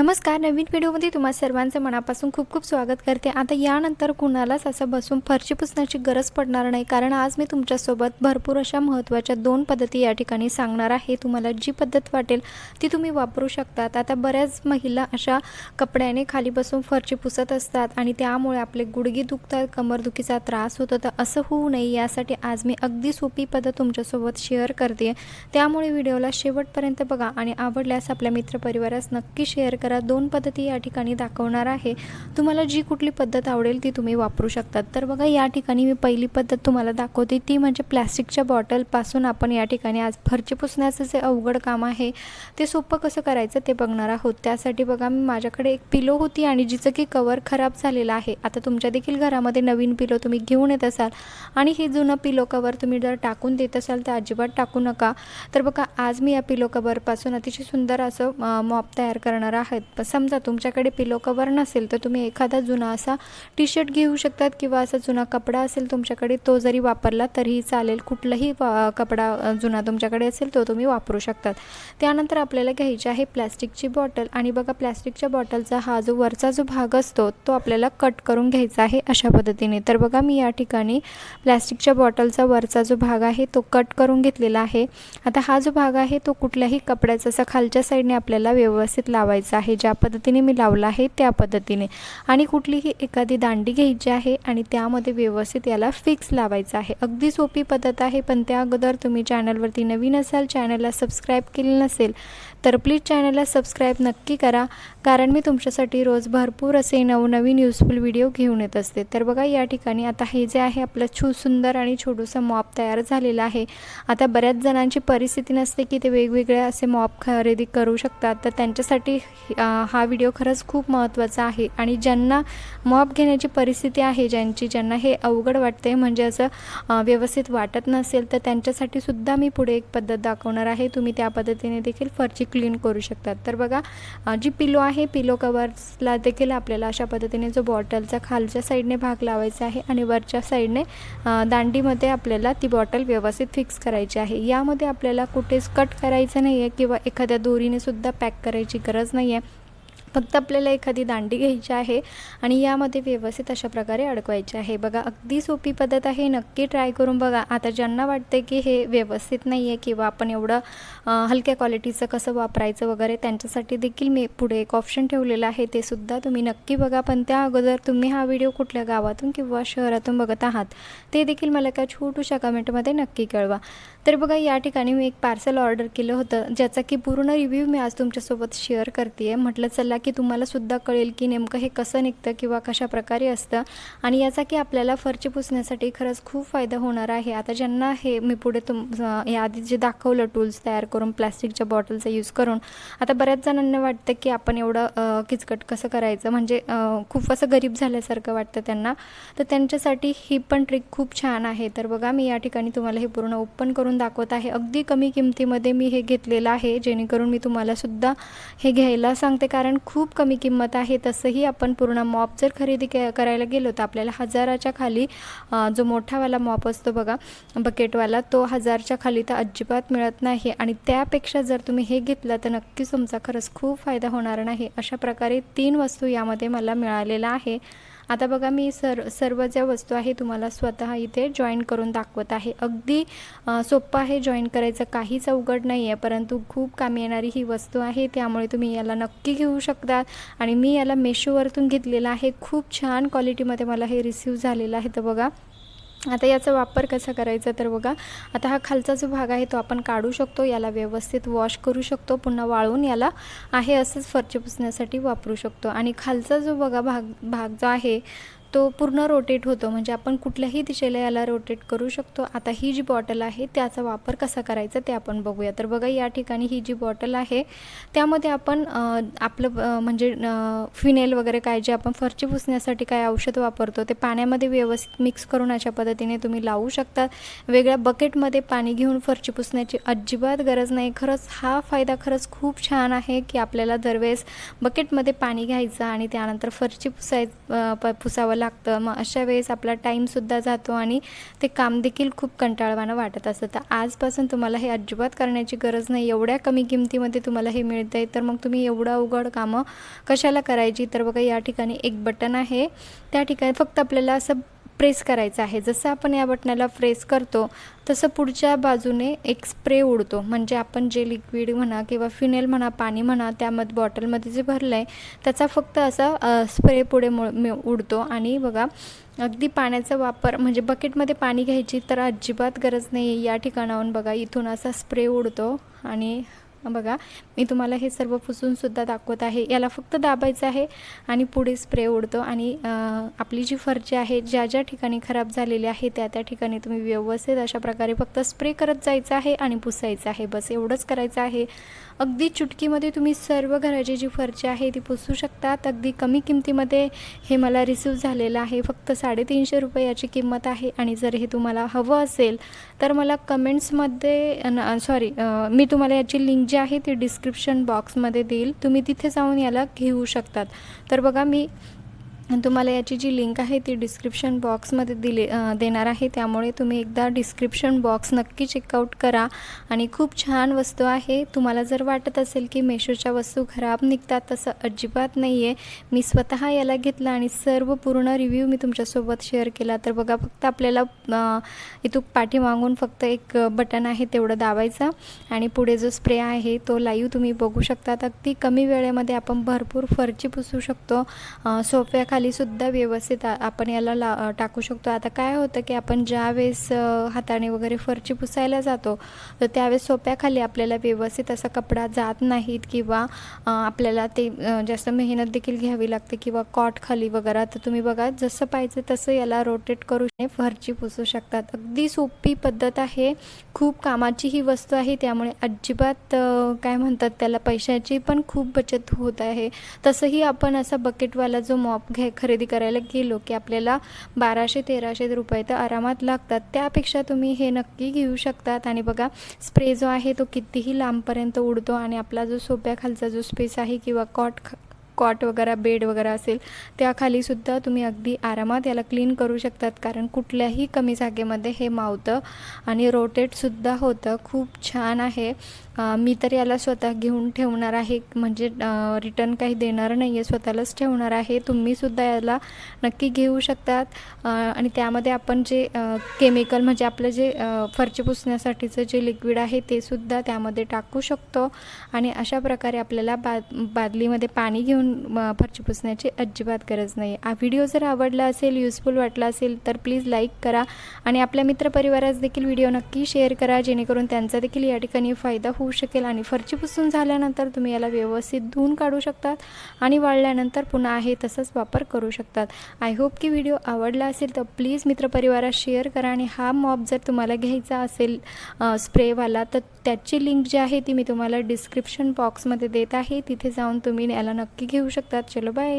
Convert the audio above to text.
नमस्कार नवीन व्हिडिओमध्ये तुम्हा सर्वांचं मनापासून खूप खूप स्वागत करते. आता यानंतर कुणालाच असं बसून फरशी पुसण्याची गरज पडणार नाही कारण आज मी तुमच्यासोबत भरपूर अशा महत्त्वाच्या दोन पद्धती या ठिकाणी सांगणार आहे. तुम्हाला जी पद्धत वाटेल ती तुम्ही वापरू शकतात. आता बऱ्याच महिला अशा कपड्याने खाली बसून फरची पुसत असतात आणि त्यामुळे आपले गुडघे दुखतात कमरदुखीचा त्रास होतो. तर असं होऊ नये यासाठी आज मी अगदी सोपी पद्धत तुमच्यासोबत शेअर करते. त्यामुळे व्हिडिओला शेवटपर्यंत बघा आणि आवडल्यास आपल्या मित्रपरिवारास नक्की शेअर करा. दोन पद्धती या ठिकाणी दाखवणार आहे. तुम्हाला जी कुठली पद्धत आवडेल ती तुम्ही वापरू शकतात. तर बघा या ठिकाणी मी पहिली पद्धत तुम्हाला दाखवते. ती म्हणजे प्लॅस्टिकच्या बॉटलपासून आपण या ठिकाणी आज फरची पुसण्याचं जे अवघड काम आहे ते सोपं कसं करायचं ते बघणार आहोत. त्यासाठी बघा मी माझ्याकडे एक पिलो होती आणि जिचं की कवर खराब झालेलं आहे. आता तुमच्या देखील घरामध्ये नवीन पिलो तुम्ही घेऊन येत असाल आणि हे जुनं पिलो कवर तुम्ही जर टाकून देत असाल तर अजिबात टाकू नका. तर बघा आज मी या पिलो कवरपासून अतिशय सुंदर असं मॉप तयार करणार आहे. प- समजा तुमच्याकडे पिलो कवर नसेल तर तुम्ही एखादा जुना असा टी शर्ट घेऊ शकतात किंवा असा जुना कपडा असेल तुमच्याकडे तो जरी वापरला तरीही चालेल. कुठलाही वा- कपडा जुना तुमच्याकडे असेल तो तुम्ही वापरू शकतात. त्यानंतर आपल्याला घ्यायची आहे प्लॅस्टिकची बॉटल. आणि बघा प्लॅस्टिकच्या बॉटलचा हा जो वरचा जो भाग असतो तो आपल्याला कट करून घ्यायचा आहे अशा पद्धतीने. तर बघा मी या ठिकाणी प्लॅस्टिकच्या बॉटलचा वरचा जो भाग आहे तो कट करून घेतलेला आहे. आता हा जो भाग आहे तो कुठल्याही कपड्याचा असा खालच्या साईडने आपल्याला व्यवस्थित लावायचा आहे ज्या पद्धतीने मी लावला आहे त्या पद्धतीने. आणि कुठलीही एखादी दांडी घ्यायची आहे आणि त्यामध्ये व्यवस्थित याला फिक्स लावायचं आहे. अगदी सोपी पद्धत आहे पण त्या अगोदर तुम्ही चॅनलवरती नवीन असाल चॅनलला सबस्क्राईब केले नसेल तर प्लीज चॅनलला सबस्क्राईब नक्की करा. कारण मी तुमच्यासाठी रोज भरपूर असे नवनवीन युजफुल व्हिडिओ घेऊन येत असते. तर बघा या ठिकाणी आता हे जे आहे आपलं छू सुंदर आणि छोटूसं मॉप तयार झालेला आहे. आता बऱ्याच जणांची परिस्थिती नसते की ते वेगवेगळे असे मॉप खरेदी करू शकतात. तर त्यांच्यासाठी हा व्हिडिओ खरंच खूप महत्त्वाचा आहे. आणि ज्यांना मॉप घेण्याची परिस्थिती आहे ज्यांची ज्यांना हे अवघड वाटते म्हणजे असं व्यवस्थित वाटत नसेल तर त्यांच्यासाठी सुद्धा मी पुढे एक पद्धत दाखवणार आहे. तुम्ही त्या पद्धतीने देखील फरची क्लीन करू शकतात. तर बघा जी पिलो आहे पिलो कवर्सला देखील आपल्याला अशा पद्धतीने जो बॉटलचा खालच्या साईडने भाग लावायचा आहे आणि वरच्या साईडने दांडीमध्ये आपल्याला ती बॉटल व्यवस्थित फिक्स करायची आहे. यामध्ये आपल्याला कुठेच कट करायचं नाही आहे किंवा एखाद्या दोरीने सुद्धा पॅक करायची गरज नाही आहे फक्त आपल्याला एखादी दांडी घ्यायची आहे आणि यामध्ये व्यवस्थित अशा प्रकारे अडकवायची आहे. बघा अगदी सोपी पद्धत आहे. नक्की ट्राय करून बघा. आता ज्यांना वाटते की हे व्यवस्थित नाही आहे किंवा आपण एवढं हलक्या क्वालिटीचं कसं वापरायचं वगैरे त्यांच्यासाठी देखील मी पुढे एक ऑप्शन ठेवलेलं आहे. ते सुद्धा तुम्ही नक्की बघा. पण त्या अगोदर तुम्ही हा व्हिडिओ कुठल्या गावातून किंवा शहरातून बघत आहात ते देखील मला काय छोटूशा कमेंटमध्ये नक्की कळवा. तर बघा या ठिकाणी मी एक पार्सल ऑर्डर केलं होतं ज्याचा की पूर्ण रिव्ह्यू मी आज तुमच्यासोबत शेअर करते आहे म्हटलं चला की तुम्हालासुद्धा कळेल की नेमकं हे कसं निघतं किंवा कशा प्रकारे असतं. आणि याचा की आपल्याला फरची पुसण्यासाठी खरंच खूप फायदा होणार आहे. आता ज्यांना हे मी पुढे तुम याआधी जे दाखवलं टूल्स तयार करून प्लॅस्टिकच्या बॉटलचा यूज करून आता बऱ्याच जणांना वाटतं की आपण एवढं किचकट कसं करायचं? म्हणजे खूप असं गरीब झाल्यासारखं वाटतं त्यांना. तर त्यांच्यासाठी ही पण ट्रिक खूप छान आहे. तर बघा मी या ठिकाणी तुम्हाला हे पूर्ण ओपन करून दाखवत आहे. अगदी कमी किमतीमध्ये मी हे घेतलेलं आहे जेणेकरून मी तुम्हालासुद्धा हे घ्यायला सांगते. कारण खूप कमी किंमत आहे तसंही आपण पूर्ण मॉप जर खरेदी के करायला गेलो तर आपल्याला हजाराच्या खाली जो मोठावाला मॉप असतो बघा बकेटवाला तो हजारच्या खाली तर अजिबात मिळत नाही. आणि त्यापेक्षा जर तुम्ही हे घेतलं तर नक्कीच तुमचा खरंच खूप फायदा होणार नाही. अशा प्रकारे तीन वस्तू यामध्ये मला मिळालेल्या आहे. आता बघा मी सर सर्व ज्या वस्तू आहे तुम्हाला स्वतः इथे जॉईन करून दाखवत आहे. अगदी सोपं आहे जॉईन करायचं काहीच अवघड नाही आहे परंतु खूप कामी येणारी ही वस्तू आहे त्यामुळे तुम्ही याला नक्की घेऊ शकता. आणि मी याला मेशोवरतून घेतलेलं आहे. खूप छान क्वालिटीमध्ये मला हे रिसीव झालेलं आहे. तर बघा आता याचा वापर कसा करायचा तर बघा आता हा खालचा जो भाग आहे तो आपण काढू शकतो याला व्यवस्थित वॉश करू शकतो पुन्हा वाळून याला आहे असंच फरचे पुसण्यासाठी वापरू शकतो. आणि खालचा जो बघा भाग भाग जो आहे तो पूर्ण रोटेट होतो. म्हणजे आपण कुठल्याही दिशेला याला रोटेट करू शकतो. आता ही जी बॉटल आहे त्याचा वापर कसा करायचा ते आपण बघूया. तर बघा या ठिकाणी ही जी बॉटल आहे त्यामध्ये आपण आपलं म्हणजे फिनेल वगैरे काय जे आपण फरची पुसण्यासाठी काय औषध वापरतो ते पाण्यामध्ये व्यवस्थित मिक्स करून अशा पद्धतीने तुम्ही लावू शकता. वेगळ्या बकेटमध्ये पाणी घेऊन फरची पुसण्याची अजिबात गरज नाही. खरंच हा फायदा खरंच खूप छान आहे की आपल्याला दरवेळेस बकेटमध्ये पाणी घ्यायचं आणि त्यानंतर फरची पुसाय प पुसावं लागतं. मग अशा वेळेस आपला टाईमसुद्धा जातो आणि ते काम देखील खूप कंटाळवाणं वाटत असतं. तर आजपासून तुम्हाला हे अजिबात करण्याची गरज नाही. एवढ्या कमी किमतीमध्ये तुम्हाला हे मिळतं आहे तर मग तुम्ही एवढं अवघड कामं कशाला करायची? तर बघा या ठिकाणी एक बटन आहे. त्या ठिकाणी फक्त आपल्याला असं प्रेस करायचं आहे. जसं आपण या बटणाला प्रेस करतो तसं पुढच्या बाजूने एक स्प्रे उडतो. म्हणजे आपण जे लिक्विड म्हणा किंवा फिनेल म्हणा पाणी म्हणा त्यामध्ये बॉटलमध्ये जे भरलं आहे त्याचा फक्त असा स्प्रे पुढे उडतो. आणि बघा अगदी पाण्याचा वापर म्हणजे बकेटमध्ये पाणी घ्यायची तर अजिबात गरज नाही आहे या ठिकाणाहून बघा इथून असा स्प्रे उडतो. आणि बघा. मी तुम्हाला हे सर्व पुसूनसुद्धा दाखवत आहे. याला फक्त दाबायचं आहे आणि पुढे स्प्रे उडतो आणि आपली जी फरची आहे ज्या ज्या ठिकाणी खराब झालेली आहे त्या त्या ठिकाणी तुम्ही व्यवस्थित अशा प्रकारे फक्त स्प्रे करत जायचं आहे आणि पुसायचं आहे. बस एवढंच करायचं आहे. अगदी चुटकीमध्ये तुम्ही सर्व घराची जी फरची आहे ती पुसू शकतात. अगदी कमी किमतीमध्ये हे मला रिसीव झालेलं आहे. फक्त साडेतीनशे रुपये याची किंमत आहे आणि जर हे तुम्हाला हवं असेल तर मला कमेंट्समध्ये सॉरी मी तुम्हाला याची लिंक जे आहे ते डिस्क्रिप्शन बॉक्समध्ये देईल. तुम्ही तिथे जाऊन याला घेऊ शकतात. तर बघा मी तुम्हाला याची जी लिंक आहे ती डिस्क्रिप्शन बॉक्समध्ये दिले देणार आहे. त्यामुळे तुम्ही एकदा डिस्क्रिप्शन बॉक्स नक्की चेकआउट करा. आणि खूप छान वस्तू आहे. तुम्हाला जर वाटत असेल की मेशोच्या वस्तू खराब निघतात तसं अजिबात नाही आहे मी स्वतः याला घेतलं आणि सर्व पूर्ण रिव्ह्यू मी तुमच्यासोबत शेअर केला. तर बघा फक्त आपल्याला इथून पाठीमागून फक्त एक बटन आहे तेवढं दाबायचं. आणि पुढे जो स्प्रे आहे तो लाईव्ह तुम्ही बघू शकतात. अगदी कमी वेळेमध्ये आपण भरपूर फरची पुसू शकतो. सोफ्याखाली खालीसुद्धा व्यवस्थित आपण याला ला टाकू शकतो. आता काय होतं की आपण ज्यावेळेस हाताने वगैरे फरची पुसायला जातो तर त्यावेळेस सोप्याखाली आपल्याला व्यवस्थित असा कपडा जात नाहीत किंवा आपल्याला ते जास्त मेहनत देखील घ्यावी लागते किंवा कॉट खाली वगैरे. तर तुम्ही बघा जसं पाहिजे तसं याला रोटेट करू फरची पुसू शकतात. अगदी सोपी पद्धत आहे. खूप कामाची ही वस्तू आहे. त्यामुळे अजिबात काय म्हणतात त्याला पैशाची पण खूप बचत होत आहे. तसंही आपण असा बकेटवाला जो मॉप घे खरेदी करायला गेलो की आपल्याला बाराशे तेराशे रुपये तर आरामात लागतात. त्यापेक्षा तुम्ही हे नक्की घेऊ शकतात. आणि बघा स्प्रे जो आहे तो कितीही लांबपर्यंत उडतो आणि आपला जो सोप्याखालचा जो स्पेस आहे किंवा कॉट कॉट वगैरे बेड वगैरे असेल त्याखालीसुद्धा तुम्ही अगदी आरामात याला क्लीन करू शकतात. कारण कुठल्याही कमी जागेमध्ये हे मावतं आणि रोटेटसुद्धा होतं. खूप छान आहे. मी तर याला स्वतः घेऊन ठेवणार आहे. म्हणजे रिटर्न काही देणार नाही आहे स्वतःलाच ठेवणार आहे. तुम्हीसुद्धा याला नक्की घेऊ शकतात. आणि त्यामध्ये आपण जे केमिकल म्हणजे आपलं जे फरचे पुसण्यासाठीचं जे लिक्विड आहे ते सुद्धा त्यामध्ये टाकू शकतो. आणि अशा प्रकारे आपल्याला बा बादलीमध्ये पाणी घेऊन फरची पुसण्याची अजिबात गरज नाही. हा व्हिडिओ जर आवडला असेल युजफुल वाटला असेल तर प्लीज लाईक करा आणि आपल्या मित्रपरिवारास देखील व्हिडिओ नक्की शेअर करा जेणेकरून त्यांचा देखील या ठिकाणी फायदा होऊ शकेल आणि फरची पुसून झाल्यानंतर तुम्ही याला व्यवस्थित धुवून काढू शकतात आणि वाळल्यानंतर पुन्हा आहे तसंच वापर करू शकतात. आय होप की व्हिडिओ आवडला असेल तर प्लीज मित्रपरिवारात शेअर करा आणि हा मॉप जर तुम्हाला घ्यायचा असेल स्प्रेवाला तर त्याची लिंक जी आहे ती मी तुम्हाला डिस्क्रिप्शन बॉक्समध्ये देत आहे. तिथे जाऊन तुम्ही याला नक्की घेऊ घेऊ शकतात. चलो बाय